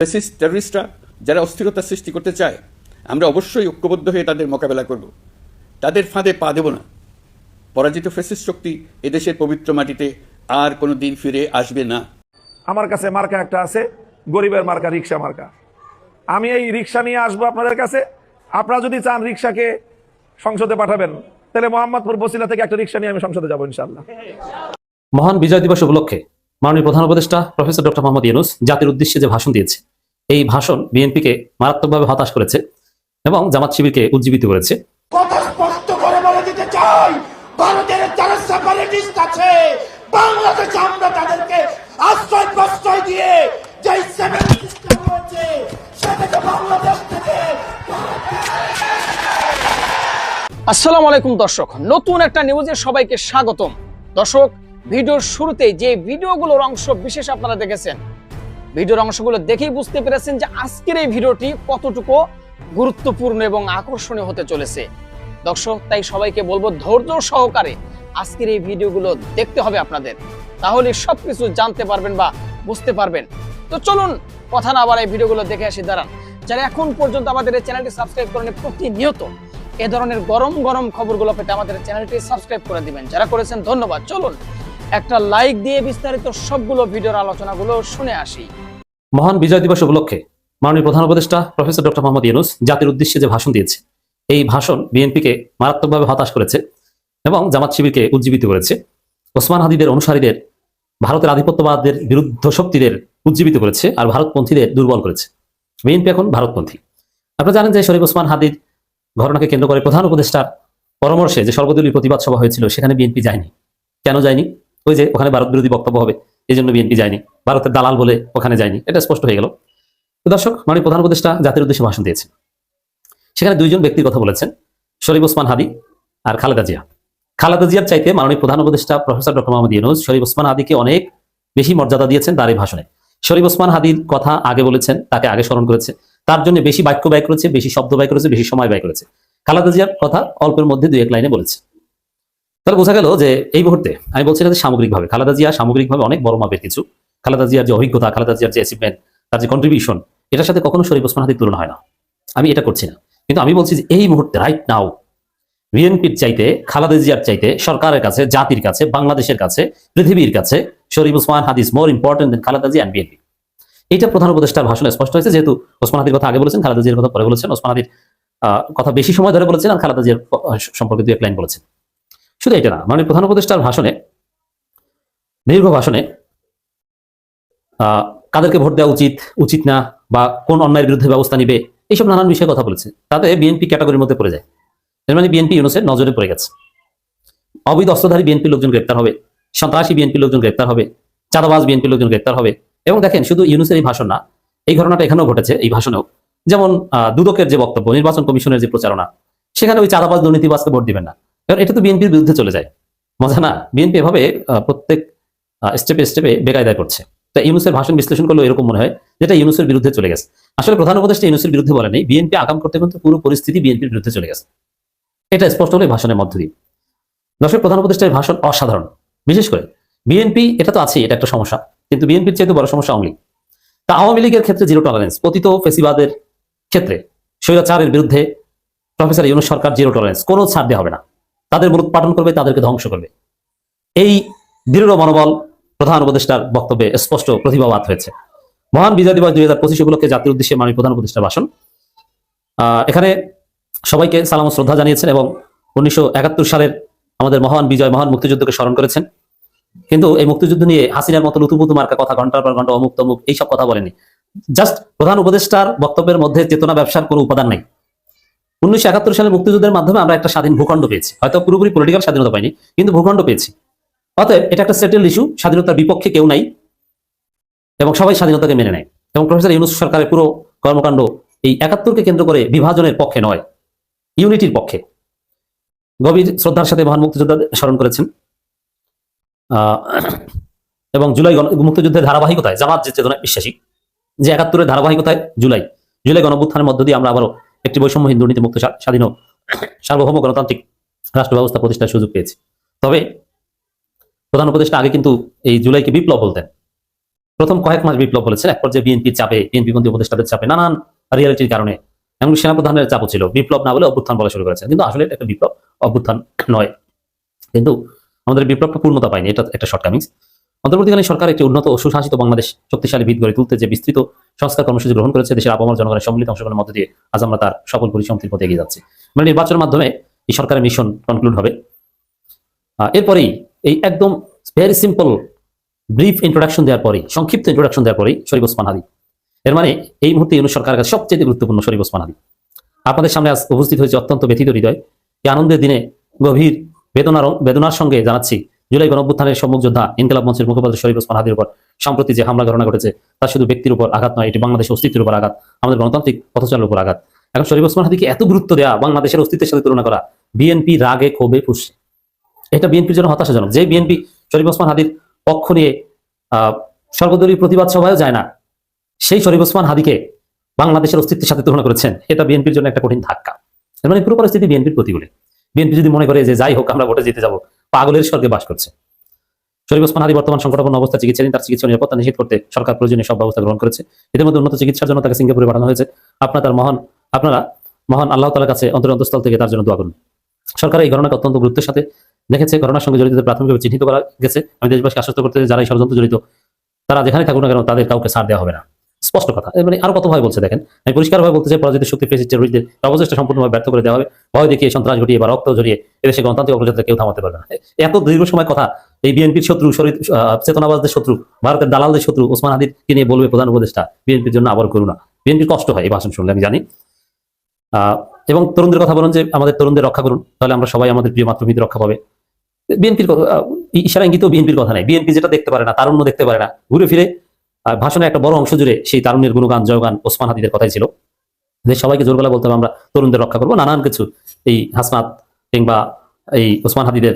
Fascist টেররিস্টরা যারা অস্থিরতা সৃষ্টি করতে চায় আমরা অবশ্যই ঐক্যবদ্ধ হয়ে তাদের মোকাবেলা করব। তাদের ফাঁদে পা দেব না। পরাজিত ফ্যাসিস্ট শক্তি এদেশের পবিত্র মাটিতে আর কোনো দিন ফিরে আসবে না। আমার কাছে মার্কা একটা আছে গরিবের মার্কা রিক্সা মার্কা। আমি এই রিক্সা নিয়ে আসব আপনাদের কাছে। আপনারা যদি চান রিক্সাকে সংসদে পাঠাবেন তাহলে মোহাম্মদপুর বসিলা থেকে একটা রিক্সা নিয়ে আমি সংসদে যাব ইনশাল্লাহ মহান বিজয় দিবস উপলক্ষে মাননীয় প্রধান উপদেষ্টা প্রফেসর ডক্টর মোহাম্মদ ইউনুস জাতির উদ্দেশ্যে যে ভাষণ দিয়েছে এই ভাষণ বিএনপিকে মারাত্মকভাবে হতাশ করেছে এবং জামাত শিবিরকে উজ্জীবিত করেছে। কথা স্পষ্ট করে বলে দিতে চাই ভারতের যারা সেপারেটিস্ট আছে বাংলাদেশে আমরা তাদেরকে আশ্রয় প্রশ্রয় দিয়ে যে সেভেন সিস্টেম রয়েছে সেটাকে বাংলাদেশ থেকে আসসালামু আলাইকুম দর্শক নতুন একটা নিউজে সবাইকে স্বাগতম। দর্শক ভিডিওর শুরুতেই যে ভিডিওগুলোর অংশ বিশেষ আপনারা দেখেছেন ভিডিওর অংশগুলো দেখেই বুঝতে পেরেছেন যে আজকের এই ভিডিওটি কতটুকু গুরুত্বপূর্ণ এবং আকর্ষণীয় হতে চলেছে। দর্শক, তাই সবাইকে বলব ধৈর্য সহকারে আজকের এই ভিডিওগুলো দেখতে হবে আপনাদের। তাহলে সবকিছু জানতে পারবেন বা বুঝতে পারবেন। তো চলুন, কথা না বাড়াই ভিডিওগুলো দেখে আসি, দাঁড়ান। যারা এখন পর্যন্ত আমাদের এই চ্যানেলটি সাবস্ক্রাইব করেন প্রতিনিয়ত এ ধরনের গরম গরম খবরগুলো পেতে আমাদের চ্যানেলটি সাবস্ক্রাইব করে দিবেন। যারা করেছেন, ধন্যবাদ। চলুন একটা লাইক দিয়ে বিস্তারিত সবগুলো ভিডিওর আলোচনাগুলো শুনে আসি। মহান বিজয় দিবস উপলক্ষে মাননীয় প্রধান উপদেষ্টা প্রফেসর ডক্টর মোহাম্মদ ইউনুস জাতির উদ্দেশ্যে যে ভাষণ দিয়েছে, এই ভাষণ বিএনপিকে মারাত্মকভাবে হতাশ করেছে এবং জামাত শিবিরকে উজ্জীবিত করেছে। ওসমান হাদিদের অনুসারীদের, ভারতের আধিপত্যবাদের বিরুদ্ধ শক্তিদের উজ্জীবিত করেছে আর ভারতপন্থীদের দুর্বল করেছে। বিএনপি এখন ভারতপন্থী। আপনারা জানেন যে শরীফ ওসমান হাদির ঘটনাকে কেন্দ্র করে প্রধান উপদেষ্টার পরামর্শে যে সর্বদলীয় প্রতিবাদ সভা হয়েছিল, সেখানে বিএনপি যায়নি। কেন যায়নি? ওই যে ওখানে ভারত বিরোধী বক্তব্য হবে এই জন্য বিএনপি যায়নি। ভারতের দালাল বলে ওখানে যায়নি। এটা স্পষ্ট হয়ে গেল। দর্শক মানে প্রধান উপদেষ্টা জাতির উদ্দেশ্যে ভাষণ দিয়েছে সেখানে দুইজন ব্যক্তির কথা বলেছেন, শরীফ ওসমান হাদি আর খালেদা জিয়া। খালেদা জিয়ার চাইতে মাননীয় প্রধান উপদেষ্টা প্রফেসর ডক্টর মোহাম্মদ ইউনুস, শরীফ ওসমান হাদিকে অনেক বেশি মর্যাদা দিয়েছেন তার এই ভাষণে। শরীফ ওসমান হাদির কথা আগে বলেছেন, তাকে আগে স্মরণ করেছে। তার জন্য বেশি বাক্য ব্যয় করেছে, বেশি শব্দ ব্যয় করেছে, বেশি সময় ব্যয় করেছে। খালেদা জিয়ার কথা অল্পের মধ্যে দুই এক লাইনে বলেছে। তাহলে বোঝা গেল যে এই মুহূর্তে আমি বলছি না যে সামগ্রিকভাবে, খালেদা জিয়া সামগ্রিকভাবে অনেক বড় মাপের কিছু। খালেদা জিয়ার যে অভিজ্ঞতা, খালেদা জিয়ার যে অ্যাচিভমেন্ট তার যে কন্ট্রিবিউশন এটার সাথে কখনো শরীফ ওসমান হাদির তুলনা হয় না। আমি এটা করছি না। কিন্তু আমি বলছি যে এই মুহূর্তে রাইট নাও বিএনপির চাইতে, খালেদা জিয়ার চাইতে সরকারের কাছে, জাতির কাছে, বাংলাদেশের কাছে, পৃথিবীর কাছে Sharif Osman Hadi's more important than Khaleda Zia and BNP. এটা প্রধান উপদেষ্টার ভাষণে স্পষ্ট হয়েছে, যেহেতু ওসমান হাদির কথা আগে বলেছেন, খালেদা জিয়ার কথা পরে বলেছেন, ওসমান হাদির কথা বেশি সময় ধরে বলেছেন, আর খালেদা জিয়ার সম্পর্কে দুই এক লাইন বলেছেন। শুধু এটা না মানে প্রধান উপদেষ্টার ভাষণে, দীর্ঘ ভাষণে কাদেরকে ভোট দেওয়া উচিত উচিত না, বা কোন অন্যায়ের বিরুদ্ধে ব্যবস্থা নিবে, এইসব নানান বিষয়ে কথা বলেছে। তাতে বিএনপি ক্যাটাগরির মধ্যে পড়ে যায়। এর মানে বিএনপি ইউনুসের নজরে পড়ে গেছে। অবৈধ অস্ত্রধারী বিএনপি লোকজন গ্রেপ্তার হবে, সন্ত্রাসী বিএনপি লোকজন গ্রেপ্তার হবে, চাঁদাবাজ বিএনপি লোকজন গ্রেপ্তার হবে, এবং দেখেন, শুধু ইউনুসের এই ভাষণ না, এই ঘটনাটা এখানেও ঘটেছে, এই ভাষণেও। যেমন দুদকের যে বক্তব্য, নির্বাচন কমিশনের যে প্রচারণা, সেখানে ওই চাঁদাবাজ দুর্নীতিবাজকে ভোট দিবেন না। কারণ এটা তো বিএনপির বিরুদ্ধে চলে যায়। মজা না, বিএনপি এভাবে প্রত্যেক স্টেপে স্টেপে বেকায়দায় করছে তা ইউনুসের ভাষণ বিশ্লেষণ করলে এরকম মনে হয় যেটা ইউনুসের বিরুদ্ধে চলে গেছে। আসলে প্রধান উপদেষ্টা ইউনুসের বিরুদ্ধে বলে নেই বিএনপি আগাম করতে করতে পুরো পরিস্থিতি বিএনপির বিরুদ্ধে চলে গেছে। এটা স্পষ্ট হলে ভাষণের মধ্য দিয়ে। দর্শক, প্রধান উপদেষ্টার ভাষণ অসাধারণ। বিশেষ করে, বিএনপি, এটা তো আছেই, এটা একটা সমস্যা, কিন্তু বিএনপির চেয়ে বড় সমস্যা আওয়ামী লীগ। তা আওয়ামী লীগের ক্ষেত্রে জিরো টলারেন্স পতিত ফেসিবাদের ক্ষেত্রে, স্বৈরাচারের বিরুদ্ধে প্রফেসর ইউনুস সরকার জিরো টলারেন্স কোনো ছাড় দেওয়া হবে না। তাদের মূলত পাঠন করবে, তাদেরকে ধ্বংস করবে। এই দৃঢ় মনোবল প্রধান উপদেষ্টার বক্তব্যে স্পষ্ট প্রতিভাবাদ হয়েছে। মহান বিজয় দিবস দুই হাজার পঁচিশ উপলক্ষে জাতির উদ্দেশ্যে মাননীয় প্রধান উপদেষ্টা ভাষণ। এখানে সবাইকে সালাম শ্রদ্ধা জানিয়েছেন এবং উনিশশো একাত্তর সালের আমাদের মহান বিজয়, মহান মুক্তিযুদ্ধকে স্মরণ করেছেন। কিন্তু এই মুক্তিযুদ্ধ নিয়ে হাসিনার মতো লুতুপুতু মার্কা কথা ঘণ্টার পর ঘণ্টা অমুক তমুক এইসব কথা বলেনি। জাস্ট প্রধান উপদেষ্টার বক্তব্যের মধ্যে চেতনা ব্যবসার কোনো উপাদান নাই। উনিশশো একাত্তর সালে মুক্তিযুদ্ধের মাধ্যমে আমরা একটা স্বাধীন ভূখণ্ড পেয়েছি। হয়তো পুরোপুরি পলিটিক্যাল স্বাধীনতা পাইনি, কিন্তু ভূখণ্ড পেয়েছি। অতএব এটা একটা সেটেল ইস্যু স্বাধীনতার বিপক্ষে কেউ নাই এবং সবাই স্বাধীনতাকে মেনে নেয়। এবং প্রফেসর ইউনুস সরকারের পুরো কর্মকাণ্ড এই একাত্তরকে কেন্দ্র করে বিভাজনের পক্ষে নয়, ইউনিটির পক্ষে। গভীর শ্রদ্ধার সাথে মহান মুক্তিযোদ্ধা স্মরণ করেছেন। এবং জুলাই মুক্তিযুদ্ধের ধারাবাহিকতায়, জামাত যে চেতনায় বিশ্বাসী, যে একাত্তরের ধারাবাহিকতায় জুলাই জুলাই গণঅভ্যুত্থানের মধ্য দিয়ে আমরা আবারও একটি বৈষম্যহীন দুর্নীতি মুক্ত স্বাধীন সার্বভৌম গণতান্ত্রিক রাষ্ট্র ব্যবস্থা প্রতিষ্ঠার সুযোগ পেয়েছি। তবে প্রধান উপদেষ্টা আগে কিন্তু এই জুলাইকে বিপ্লব বলতেন। প্রথম কয়েক মাস বিপ্লব বলেছেন এক পর্যায়ে বিএনপি চাপে, বিএনপি বন্ধু উপদেষ্টাদের চাপে নানান রিয়ালিটির কারণে। এমন সেনাপ্রধানের চাপও ছিল, বিপ্লব না বলে অভ্যুত্থান বলা শুরু করেছেন কিন্তু আসলে একটা বিপ্লব, অভ্যুত্থান নয়। কিন্তু আমাদের বিপ্লবটা পূর্ণতা পায়নি, এটা একটা শর্টকামিংস অন্তর্বর্তীকালীন সরকার একটি উন্নত ও সুশাসিত বাংলাদেশ শক্তিশালী ভিত গড়ে তুলতে যে বিস্তৃত সংস্কার কর্মসূচি গ্রহণ করেছে, দেশের আপামর জনগণের সম্মিলিত অংশগ্রহণের মধ্যে দিয়ে আজ আমরা তার সফল পরিসমাপ্তির পথে এগিয়ে যাচ্ছি। মানে নির্বাচনের মাধ্যমে এই সরকারের মিশন কনক্লুড হবে। এরপরেই এই একদম ভেরি সিম্পল ব্রিফ ইন্ট্রোডাকশন দেওয়ার পরেই, সংক্ষিপ্ত ইন্ট্রোডাকশন দেওয়ার পরেই শরীফ ওসমান হাদি। এর মানে এই মুহূর্তে ইউনুস সরকারের কাছে সবচেয়ে গুরুত্বপূর্ণ শরীফ ওসমান হাদি। আপনাদের সামনে আজ উপস্থিত হয়েছে অত্যন্ত ব্যথিত হৃদয়। এই আনন্দের দিনে গভীর বেদনার বেদনার সঙ্গে জানাচ্ছি জুলাই গণঅভ্যুত্থানের সম্মুখ যোদ্ধা ইনকলাব মঞ্চের মুখপাত্র শরীফ ওসমান হাদির উপর সম্প্রতি যে হামলা ঘটনা ঘটেছে, তা শুধু ব্যক্তির উপর আঘাত নয়, এটি বাংলাদেশের অস্তিত্বের উপর আঘাত, আমাদের গণতান্ত্রিক পথচারের উপর আঘাত। এখন শরীফ ওসমান হাদিকে এত গুরুত্ব দেওয়া বাংলাদেশের অস্তিত্বের সাথে তুলনা করা বিএনপি রাগে ক্ষোভে ফুসছে এটা বিএনপির জন্য হতাশাজনক। যে বিএনপি শরীফ ওসমান হাদির পক্ষ নিয়ে সর্বদলীয় প্রতিবাদ সভায়ও যায় না, সেই শরীফ ওসমান হাদিকে বাংলাদেশের অস্তিত্বের সাথে তুলনা করেছেন। এটা বিএনপির জন্য একটা কঠিন ধাক্কা। মানে পুরো পরিস্থিতি বিএনপির প্রতিকূলে। বিএনপি যদি মনে করে যে যাই হোক, আমরা ভোটে জিতে যাব পাগলের স্বর্গে বাস করছে। শরীফ ওসমান হাদি বর্তমান সংকটাপন্ন অবস্থা, চিকিৎসাধীন, তার চিকিৎসা নিরাপত্তা নিশ্চিত করতে সরকার প্রয়োজনীয় সব ব্যবস্থা গ্রহণ করেছে। এদের মধ্যে উন্নত চিকিৎসার জন্য তাকে সিঙ্গাপুরে পাঠানো হয়েছে। আপনার তার মহান, আপনারা মহান আল্লাহ তালার কাছে অন্তর অন্তঃস্থল থেকে তার জন্য দোয়া করুন। সরকার এই ঘটনাকে অত্যন্ত গুরুত্বের সাথে দেখেছে। ঘটনার সঙ্গে জড়িতদের প্রাথমিকভাবে চিহ্নিত করা গেছে। আমি দেশবাসীকে আশ্বস্ত করতে যারা এই ষড়যন্ত্র জড়িত, তারা যেখানে থাকুক না কেন তাদের কাউকে ছাড় দেওয়া হবে না। স্পষ্ট কথা। মানে আরও কত ভয় বলছে, দেখেন, আমি পরিষ্কারভাবে বলতে চাই, পরাজিত শক্তি ফেসিস টেরোরিস্টদের অবচেষ্টা সম্পূর্ণভাবে ব্যর্থ করে দেওয়া হবে, ভয় দেখিয়ে সন্ত্রাস ঘটিয়ে বা রক্ত জড়িয়ে এদেশে গণতান্ত্রিক অগ্রযাত্রা কেউ থামাতে পারবে না। এত দীর্ঘ সময় কথা, এই বিএনপির শত্রু শরীর চেতনাবাজদের শত্রু, ভারতের দালালদের শত্রু ওসমান হাদিরকে নিয়ে বলবে প্রধান উপদেষ্টা, বিএনপির জন্য আবার করুন না বিএনপির কষ্ট হয় এই ভাষণ শুনলে, আমি জানি। এবং তরুণদের কথা বলুন যে, আমাদের তরুণদের রক্ষা করুন, তাহলে আমরা সবাই আমাদের প্রিয় মাতৃভূমিতে রক্ষা পাবে। বিএনপির ইশারা ইঙ্গিত বিএনপির কথা নাই। বিএনপি যেটা দেখতে পারে না, তারুণ্য দেখতে পারে না, ঘুরে ফিরে ভাষণের একটা বড় অংশ জুড়ে সেই তারুণ্যের গুণগান, জয়গান ওসমান হাদিদের কথাই ছিল। যে সবাইকে জোর গলা বলতে হবে, আমরা তরুণদের রক্ষা করব। নানান কিছু এই হাসনাত কিংবা এই ওসমান হাদিদের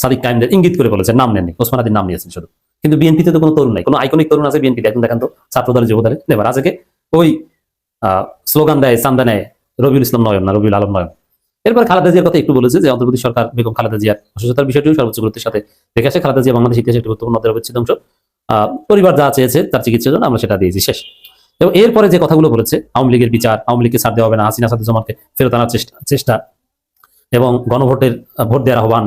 সাদিক কাইমদের ইঙ্গিত করে বলেছেন, নাম নেননি। ওসমান হাদির নাম নিয়েছেন শুধু। কিন্তু বিএনপিতে তো কোনো তরুণ নাই, কোনো আইকনিক তরুণ আছে বিএনপি এখন দেখেন তো, ছাত্রদলের যুবদলে। নেবার আজকে ওই স্লোগান দেয়, চান্দা নেয় রবিউল ইসলাম নয়ন না রবিউল আলম নয়ন। এরপর খালেদা জিয়ার কথা একটু বলেছে যে অন্তর্বর্তী সরকার বেগম খালেদা জিয়ার অসুস্থতার বিষয়টিও সর্বোচ্চ গুরুত্বের সাথে দেখে আসে। খালেদা জিয়া বাংলাদেশ ইতিহাসে একটি গুরুত্বপূর্ণ অধ্যায়ের অবিচ্ছেদ্য অংশ। পরিবার যা চেয়েছে তার চিকিৎসার জন্য আমরা সেটা দিয়েছি, শেষ। এবং এরপরে যে কথাগুলো বলেছে, আওয়ামী লীগের বিচার, আওয়ামী লীগকে ছাড় দেওয়া হবে না, হাসিনা সাদুজ্জামানকে ফেরত আনার চেষ্টা চেষ্টা, এবং গণভোটের ভোট দেওয়ার আহ্বান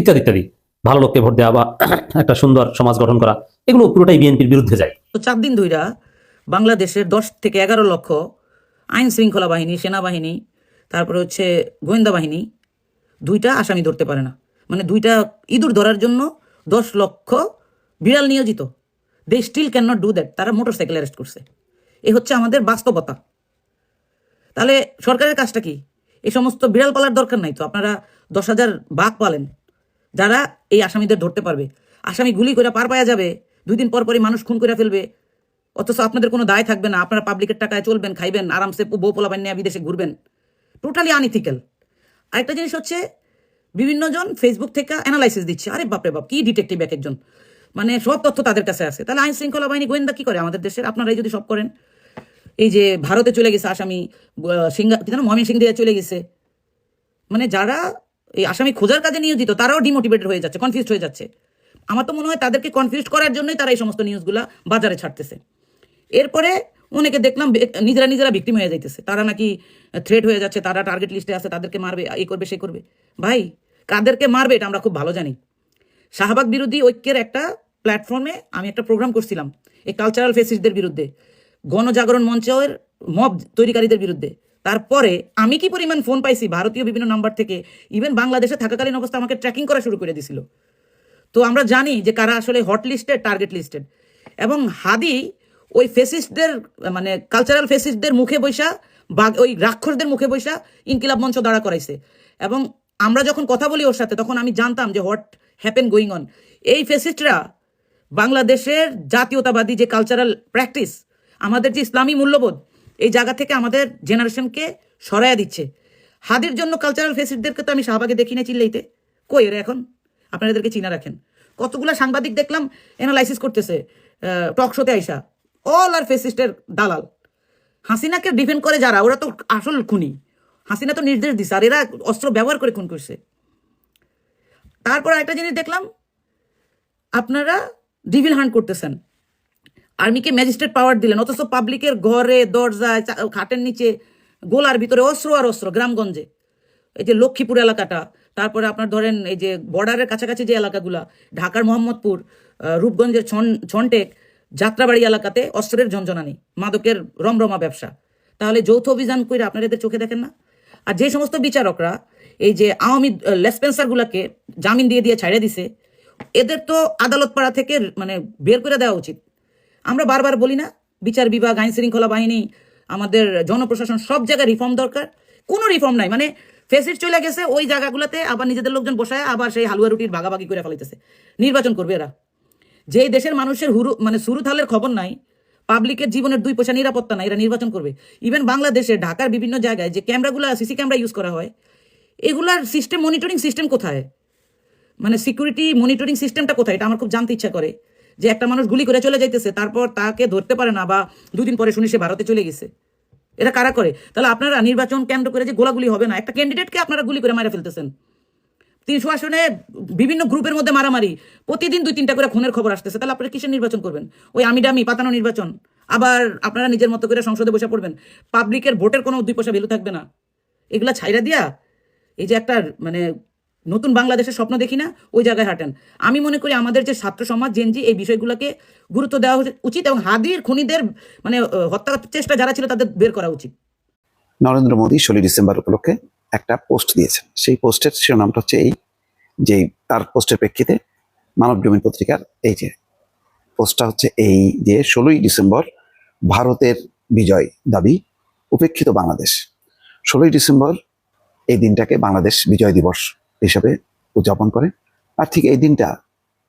ইত্যাদি ইত্যাদি। ভালো লোককে ভোট দেওয়া বা একটা সুন্দর সমাজ গঠন করা, এগুলো পুরোটাই বিএনপির বিরুদ্ধে যায়। তো চার দিন ধইরা বাংলাদেশের দশ থেকে এগারো লক্ষ আইন শৃঙ্খলা বাহিনী, সেনাবাহিনী, তারপরে হচ্ছে গোয়েন্দা বাহিনী, দুইটা আসামি ধরতে পারে না। মানে দুইটা ইঁদুর ধরার জন্য দশ লক্ষ বিড়াল নিয়োজিত। They still can not do that তারা মোটর সাইকেল অ্যারেস্ট করছে। এ হচ্ছে আমাদের বাস্তবতা। তাহলে সরকারের কাজটা কি? এই সমস্ত বিড়াল পালার দরকার নাই তো? আপনারা দশ হাজার বাঘ পালেন। যারা এই আসামিদের ধরতে পারবে। আসামি গুলি করে পার পাওয়া যাবে। দুই দিন পর পরই মানুষ খুন করে ফেলবে। অথচ আপনাদের কোনো দায় থাকবে না। আপনারা পাবলিকের টাকায় চলবেন, খাইবেন, আরামসে বউ পোলাবেন নিয়ে বিদেশে ঘুরবেন। টোটালি আনইথিক্যাল আরেকটা জিনিস হচ্ছে বিভিন্নজন ফেসবুক থেকে অ্যানালাইসিস দিচ্ছে। আরে বাপরে বাপ, কি ডিটেকটিভ এক একজন? মানে সব তথ্য তাদের কাছে আছে। তাহলে আইন শৃঙ্খলা বাহিনী গোয়েন্দা কি করে আমাদের দেশের? আপনারাই যদি সব করেন। এই যে ভারতে চলে গেছে আসামি কি জানো? ময়মনসিং দিয়ে চলে গেছে। মানে যারা এই আসামি খোঁজার কাজে নিয়োজিত, তারাও ডিমোটিভেটেড হয়ে যাচ্ছে কনফিউজ হয়ে যাচ্ছে। আমার তো মনে হয় তাদেরকে কনফিউজ করার জন্যই তারা এই সমস্ত নিউজগুলা বাজারে ছাড়তেছে। এরপরে অনেকে দেখলাম নিজেরা নিজেরা ভিক্টিম হয়ে যাইতেছে। তারা নাকি থ্রেট হয়ে যাচ্ছে, তারা টার্গেট লিস্টে আছে, তাদেরকে মারবে এই করবে, সে করবে। ভাই, কাদেরকে মারবে, এটা আমরা খুব ভালো জানি। শাহবাগ বিরোধী ঐক্যের একটা প্ল্যাটফর্মে আমি একটা প্রোগ্রাম করছিলাম, এই কালচারাল ফেসিসদের বিরুদ্ধে, গণজাগরণ মঞ্চের মব তৈরিকারীদের বিরুদ্ধে। তারপরে আমি কি পরিমাণ ফোন পাইছি? ভারতীয় বিভিন্ন নাম্বার থেকে ইভেন বাংলাদেশে থাকাকালীন অবস্থা আমাকে ট্র্যাকিং করা শুরু করে দিছিল। তো আমরা জানি যে কারা আসলে হট লিস্টেড টার্গেট লিস্টেড এবং হাদি ওই ফেসিস্টদের মানে কালচারাল ফেসিস্টদের মুখে বৈশা, বা ওই রাক্ষসদের মুখে বৈশা ইনকিলাব মঞ্চ দাঁড়া করাইছে। এবং আমরা যখন কথা বলি ওর সাথে, তখন আমি জানতাম যে হোয়াট হ্যাপেন গোয়িং অন এই ফেসিস্টরা বাংলাদেশের জাতীয়তাবাদী যে কালচারাল প্র্যাকটিস আমাদের যে ইসলামী মূল্যবোধ, এই জায়গা থেকে আমাদের জেনারেশনকে সরাইয়া দিচ্ছে। হাদির জন্য কালচারাল ফেসিস্টদেরকে তো আমি শাহবাগে দেখি না চিল্লাইতে। কই এরা এখন? আপনারা এদেরকে চিনা রাখেন। কতগুলো সাংবাদিক দেখলাম অ্যানালাইসিস করতেছে টক শোতে আইসা। অল আর ফেসিস্টের দালাল। হাসিনাকে ডিফেন্ড করে যারা, ওরা তো আসল খুনি। হাসিনা তো নির্দেশ দিছে, আর এরা অস্ত্র ব্যবহার করে খুন করছে। তারপর একটা জিনিস দেখলাম, আপনারা ডিভিল হান্ট করতেছেন। আর্মিকে ম্যাজিস্ট্রেট পাওয়ার দিলেন, অথচ পাবলিকের ঘরে, দরজায় খাটের নিচে, গোলার ভিতরে অস্ত্র আর অস্ত্র গ্রামগঞ্জে। এই যে লক্ষ্মীপুর এলাকাটা, তারপরে আপনার ধরেন এই যে বর্ডারের কাছাকাছি যে এলাকাগুলা, ঢাকার মোহাম্মদপুর রূপগঞ্জের ছন ছনটেক, যাত্রাবাড়ি এলাকাতে অস্ত্রের ঝঞ্ঝনানি মাদকের রমরমা ব্যবসা। তাহলে যৌথ অভিযান করে আপনারা এদের চোখে দেখেন না? আর যে সমস্ত বিচারকরা এই যে আওয়ামী লেসপেন্সারগুলোকে জামিন দিয়ে দিয়ে ছাড়িয়ে দিছে এদের তো আদালত পাড়া থেকে মানে বের করে দেওয়া উচিত। আমরা বারবার বলি না, বিচার বিভাগ, আইন শৃঙ্খলা বাহিনী, আমাদের জনপ্রশাসন, সব জায়গায় রিফর্ম দরকার। কোনো রিফর্ম নাই। মানে ফেসিট চলে গেছে, ওই জায়গাগুলোতে আবার নিজেদের লোকজন বসায়, আবার সেই হালুয়া রুটির ভাগাভাগি করে ফেলাইতেছে। নির্বাচন করবে এরা। যেই দেশের মানুষের হুরু মানে সুরুথালের খবর নাই, পাবলিকের জীবনের দুই পয়সা নিরাপত্তা নাই, এরা নির্বাচন করবে। ইভেন বাংলাদেশে, ঢাকার বিভিন্ন জায়গায় যে ক্যামেরাগুলো, সিসি ক্যামেরা ইউজ করা হয়, এগুলার সিস্টেম মনিটরিং সিস্টেম কোথায়? মানে সিকিউরিটি মনিটরিং সিস্টেমটা কোথায়? এটা আমার খুব জানতে ইচ্ছা করে। যে একটা মানুষ গুলি করে চলে যাইতেছে, তারপর তাকে ধরতে পারে না বা দুদিন পরে শুনি সে ভারতে চলে গেছে। এটা কারা করে? তাহলে আপনারা নির্বাচন কেন্দ্র করে যে গোলাগুলি হবে না, একটা ক্যান্ডিডেটকে আপনারা গুলি করে মারা ফেলতেছেন। তিনশো আসনে বিভিন্ন গ্রুপের মধ্যে মারামারি, প্রতিদিন দুই তিনটা করে খুনের খবর আসতেছে, তাহলে আপনারা কিসের নির্বাচন করবেন? ওই আমি ডামি পাতানো নির্বাচন। আবার আপনারা নিজের মতো করে সংসদে বসে পড়বেন। পাবলিকের ভোটের কোনো দুই পয়সা ভ্যালু থাকবে না। এগুলা ছাইরা দিয়া, এই যে একটা মানে নতুন বাংলাদেশের স্বপ্ন দেখি না, ওই জায়গায় হাঁটেন। আমি মনে করি আমাদের যে ছাত্র সমাজ জেনজি এই বিষয়গুলোকে গুরুত্ব দেওয়া উচিত এবং হাদির খুনিদের মানে হত্যা চেষ্টা যারা ছিল তাদের বের করা উচিত। নরেন্দ্র মোদী ষোলোই ডিসেম্বর উপলক্ষে একটা পোস্ট দিয়েছেন। সেই পোস্টের শিরোনামটা হচ্ছে এই যে, তার পোস্টের প্রেক্ষিতে মানব জমিন পত্রিকার এই যে পোস্টটা হচ্ছে এই যে, ষোলোই ডিসেম্বর ভারতের বিজয় দাবি, উপেক্ষিত বাংলাদেশ। ষোলোই ডিসেম্বর এই দিনটাকে বাংলাদেশ বিজয় দিবস হিসাবে উদযাপন করে। আর ঠিক এই দিনটা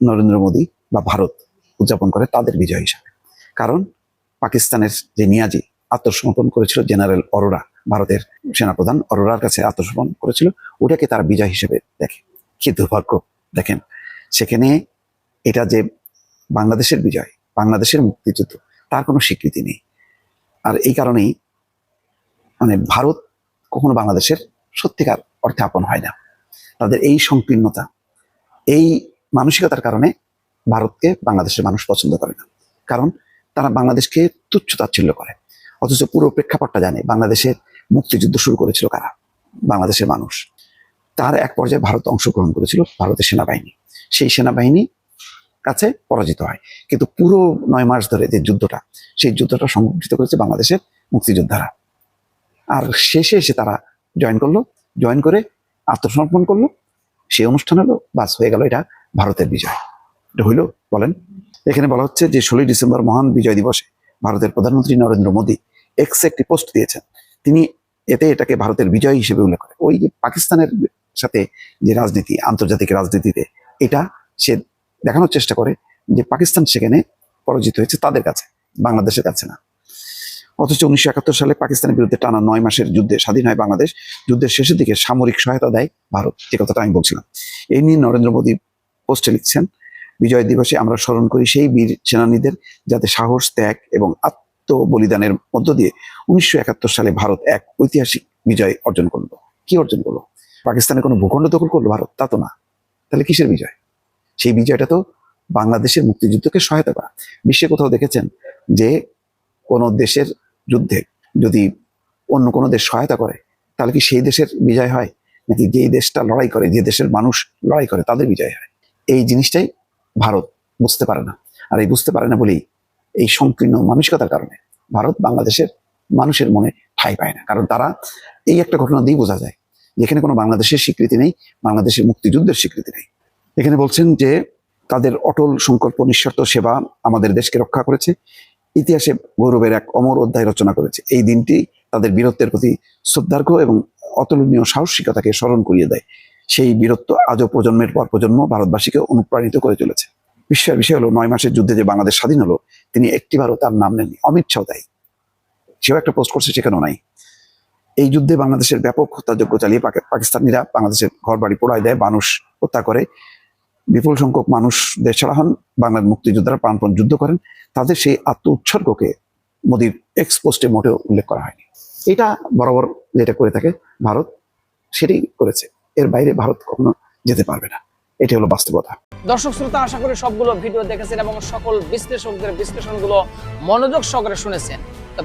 নরেন্দ্র মোদী বা ভারত উদযাপন করে তাদের বিজয় হিসাবে। কারণ পাকিস্তানের যে নিয়াজি আত্মসমর্পণ করেছিল জেনারেল অরোরা, ভারতের সেনাপ্রধান অরোরার কাছে আত্মসমর্পণ করেছিল, ওটাকে তারা বিজয় হিসেবে দেখে। কি দুর্ভাগ্য, দেখেন, সেখানে এটা যে বাংলাদেশের বিজয়, বাংলাদেশের মুক্তিযুদ্ধ, তার কোনো স্বীকৃতি নেই। আর এই কারণেই মানে ভারত কখনো বাংলাদেশের সত্যিকার অর্থে আপন হয় না। তাদের এই সংকীর্ণতা, এই মানসিকতার কারণে ভারতকে বাংলাদেশের মানুষ পছন্দ করে না। কারণ তারা বাংলাদেশকে তুচ্ছ তাচ্ছিল্য করে। অথচ পুরো প্রেক্ষাপটটা জানে বাংলাদেশের মুক্তিযুদ্ধ শুরু করেছিল কারা? বাংলাদেশের মানুষ। তার এক পর্যায়ে ভারত অংশগ্রহণ করেছিল ভারতের সেনাবাহিনী। সেই সেনাবাহিনী কাছে পরাজিত হয়। কিন্তু পুরো নয় মাস ধরে যে যুদ্ধটা, সেই যুদ্ধটা সংগঠিত করেছে বাংলাদেশের মুক্তিযোদ্ধারা। আর শেষে এসে তারা জয়েন করল। জয়েন করে আত্মসমর্পণ করল, সেই অনুষ্ঠান হলো, বাস হয়ে গেল এটা ভারতের বিজয়। এটা হইল, বলেন, এখানে বলা হচ্ছে যে ষোলোই ডিসেম্বর মহান বিজয় দিবসে ভারতের প্রধানমন্ত্রী নরেন্দ্র মোদী এক্সে একটি পোস্ট দিয়েছেন। তিনি এতে এটাকে ভারতের বিজয় হিসেবে উল্লেখ করে ওই যে পাকিস্তানের সাথে যে রাজনীতি, আন্তর্জাতিক রাজনীতিতে, এটা সে দেখানোর চেষ্টা করে যে পাকিস্তান সেখানে পরাজিত হয়েছে তাদের কাছে, বাংলাদেশের কাছে না। অথচ উনিশশো একাত্তর সালে পাকিস্তানের বিরুদ্ধে টানা নয় মাসের যুদ্ধে স্বাধীন হয় বাংলাদেশ। যুদ্ধের শেষের দিকে সামরিক সহায়তা দেয় ভারত। যে কথাটা আমি বলছিলাম। এই নিয়ে নরেন্দ্র মোদী পোস্টে লিখছেন, বিজয় দিবসে আমরা স্মরণ করি সেই বীর সেনানীদের যাতে সাহস, ত্যাগ এবং আত্মবলিদানের মধ্য দিয়ে উনিশশো একাত্তর সালে ভারত এক ঐতিহাসিক বিজয় অর্জন করল। কি অর্জন করল? পাকিস্তানের কোনো ভূখণ্ড দখল করল ভারত? তা তো না। তাহলে কিসের বিজয়? সেই বিজয়টা তো বাংলাদেশের মুক্তিযুদ্ধকে সহায়তা করা। বিশ্বে কোথাও দেখেছেন যে কোনো দেশের যুদ্ধে যদি অন্য কোনো দেশ সহায়তা করে, তাহলে কি সেই দেশের বিজয় হয়? নাকি যেই দেশটা লড়াই করে, যে দেশের মানুষ লড়াই করে, তাদের বিজয় হয়? এই জিনিসটাই ভারত বুঝতে পারে না। আর এই বুঝতে পারে না বলেই এই সংকীর্ণ মানসিকতার কারণে ভারত বাংলাদেশের মানুষের মনে ঠাঁই পায় না। কারণ তারা এই একটা ঘটনা দিয়েই বোঝা যায়, যেখানে কোনো বাংলাদেশের স্বীকৃতি নেই, বাংলাদেশের মুক্তিযুদ্ধের স্বীকৃতি নেই। এখানে বলছেন যে, তাদের অটল সংকল্প নিঃস্বার্থ সেবা আমাদের দেশকে রক্ষা করেছে। ইতিহাসে গৌরবের এক অমর অধ্যায় রচনা করেছে। এই দিনটি তাদের বীরত্বের প্রতি শ্রদ্ধার্ঘ এবং অতুলনীয় সাহসিকতাকে স্মরণ করিয়ে দেয়। সেই বীরত্ব আজও প্রজন্মের পর প্রজন্ম ভারতবাসীকে অনুপ্রাণিত করে চলেছে। বিশ্বের বিষয় হলো, নয় মাসের যুদ্ধে যে বাংলাদেশ স্বাধীন হলো, তিনি একটিবারও তার নাম নেননি। অমিত শাহ তাই। সেও একটা পোস্ট করছে, সেখানেও নাই। এই যুদ্ধে বাংলাদেশের ব্যাপক হত্যাযজ্ঞ চালিয়ে পাকি- পাকিস্তানিরা বাংলাদেশের ঘর বাড়ি পোড়ায় দেয় মানুষ হত্যা করে। বিপুল সংখ্যক মানুষ দেশ ছাড়া হন, বাংলার মুক্তিযোদ্ধারা প্রাণপণ যুদ্ধ করেন, তাদের সেই আত্ম উৎসর্গকে মোদীর এক্স পোস্টে মোটেও উল্লেখ করা হয়নি। এটা বরাবর যেটা করে থাকে ভারত, সেটাই করেছে। এর বাইরে ভারত কখনো যেতে পারবে না। এটি হলো বাস্তবতা। দর্শক, শ্রোতা, আশা করি সবগুলো ভিডিও দেখেছেন এবং সকল বিশ্লেষকদের বিশ্লেষণগুলো মনোযোগ সহকারে শুনেছেন।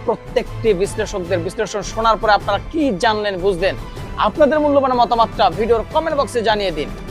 প্রত্যেকটি বিশ্লেষকদের বিশ্লেষণ শোনার পরে আপনারা কি জানলেন, বুঝলেন? আপনাদের মূল্যবান মতামতটা ভিডিওর কমেন্ট বক্সে জানিয়ে দিন।